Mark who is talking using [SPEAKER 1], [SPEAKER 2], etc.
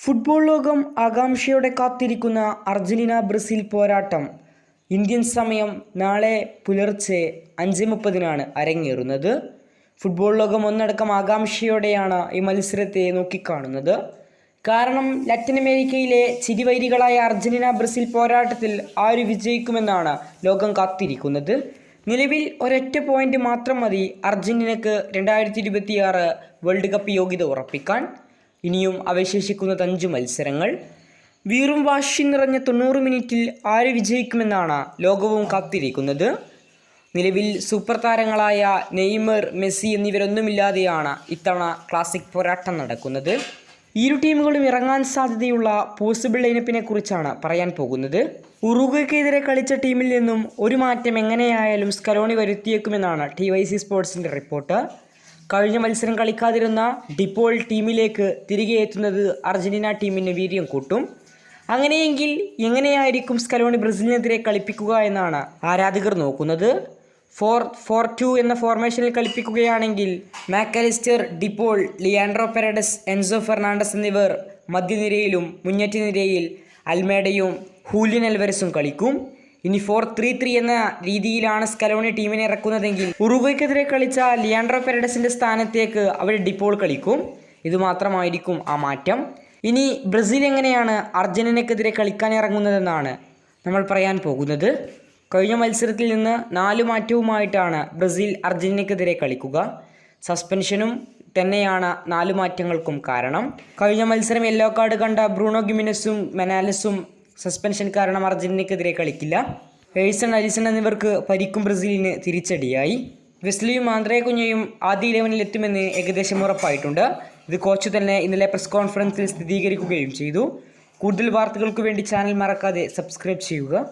[SPEAKER 1] Football ലോകം ആകാംക്ഷയോടെ കാത്തിരിക്കുന്ന അർജന്റീന ബ്രസീൽ പോരാട്ടം. ഇന്ത്യൻ സമയം നാളെ പുലർച്ചെ അഞ്ച് മുപ്പതിനാണ് അരങ്ങേറുന്നത്. ഫുട്ബോൾ ലോകം ഒന്നടക്കം ആകാംക്ഷയോടെയാണ് ഈ മത്സരത്തെ നോക്കിക്കാണുന്നത്. കാരണം ലാറ്റിൻ അമേരിക്കയിലെ ചിരിവൈരികളായ അർജന്റീന ബ്രസീൽ പോരാട്ടത്തിൽ ആര് വിജയിക്കുമെന്നാണ് ലോകം കാത്തിരിക്കുന്നത്. നിലവിൽ ഒരൊറ്റ പോയിന്റ് മാത്രം മതി അർജന്റീനക്ക് രണ്ടായിരത്തി വേൾഡ് കപ്പ് യോഗ്യത ഉറപ്പിക്കാൻ. ഇനിയും അവശേഷിക്കുന്നത് അഞ്ച് മത്സരങ്ങൾ. വീറും വാശി നിറഞ്ഞ തൊണ്ണൂറ് മിനിറ്റിൽ ആര് വിജയിക്കുമെന്നാണ് ലോകവും കാത്തിരിക്കുന്നത്. നിലവിൽ സൂപ്പർ താരങ്ങളായ നെയ്മർ മെസ്സി എന്നിവരൊന്നുമില്ലാതെയാണ് ഇത്തവണ ക്ലാസിക് പോരാട്ടം നടക്കുന്നത്. ഇരു ടീമുകളും ഇറങ്ങാൻ സാധ്യതയുള്ള പോസിബിൾ ലൈനപ്പിനെ കുറിച്ചാണ് പറയാൻ പോകുന്നത്. ഉറുഗയ്ക്കെതിരെ കളിച്ച ടീമിൽ നിന്നും ഒരു മാറ്റം എങ്ങനെയായാലും സ്കലോണി വരുത്തിയേക്കുമെന്നാണ് ടി വൈ സി സ്പോർട്സിന്റെ റിപ്പോർട്ട്. കഴിഞ്ഞ മത്സരം കളിക്കാതിരുന്ന ഡിപ്പോൾ ടീമിലേക്ക് തിരികെ എത്തുന്നത് അർജന്റീന ടീമിന് വീര്യം കൂട്ടും. അങ്ങനെയെങ്കിൽ എങ്ങനെയായിരിക്കും സ്കലോണി ബ്രസീലിനെതിരെ കളിപ്പിക്കുക എന്നാണ് ആരാധകർ നോക്കുന്നത്. ഫോർ ഫോർ ടു എന്ന ഫോർമേഷനിൽ കളിപ്പിക്കുകയാണെങ്കിൽ Mac Allister De Paul Leandro Paredes Enzo Fernandez എന്നിവർ മധ്യനിരയിലും മുന്നേറ്റ നിരയിൽ അൽമേഡയും ഹൂലിയൻ അൽവരസും കളിക്കും. ഇനി ഫോർ ത്രീ ത്രീ എന്ന രീതിയിലാണ് സ്കലോണി ടീമിനെ ഇറക്കുന്നതെങ്കിൽ ഉറുഗയ്ക്കെതിരെ കളിച്ച ലിയാൻഡ്രോ പെരഡസിന്റെ സ്ഥാനത്തേക്ക് അവർ ഡിപ്പോൾ കളിക്കും. ഇതുമാത്രമായിരിക്കും ആ മാറ്റം. ഇനി ബ്രസീൽ എങ്ങനെയാണ് അർജന്റീനക്കെതിരെ കളിക്കാൻ ഇറങ്ങുന്നതെന്നാണ് നമ്മൾ പറയാൻ പോകുന്നത്. കഴിഞ്ഞ മത്സരത്തിൽ നിന്ന് നാല് മാറ്റവുമായിട്ടാണ് ബ്രസീൽ അർജന്റീനക്കെതിരെ കളിക്കുക. സസ്പെൻഷനും തന്നെയാണ് നാല് മാറ്റങ്ങൾക്കും കാരണം. കഴിഞ്ഞ മത്സരം യെല്ലോ കാർഡ് കണ്ട ബ്രൂണോ ഗിമിനസും മെനാലസും സസ്പെൻഷൻ കാരണം അർജന്റീനയ്ക്കെതിരെ കളിക്കില്ല. എയ്സൺ അലിസൺ എന്നിവർക്ക് പരിക്കും ബ്രസീലിന് തിരിച്ചടിയായി. വെസ്ലിയും ആന്ത്രേ കുഞ്ഞയും ആദ്യ ഇലവനിൽ എത്തുമെന്ന് ഏകദേശം ഉറപ്പായിട്ടുണ്ട്. ഇത് കോച്ച് തന്നെ ഇന്നലെ പ്രസ് കോൺഫറൻസിൽ സ്ഥിരീകരിക്കുകയും ചെയ്തു. കൂടുതൽ വാർത്തകൾക്ക് വേണ്ടി ചാനൽ മറക്കാതെ സബ്സ്ക്രൈബ് ചെയ്യുക.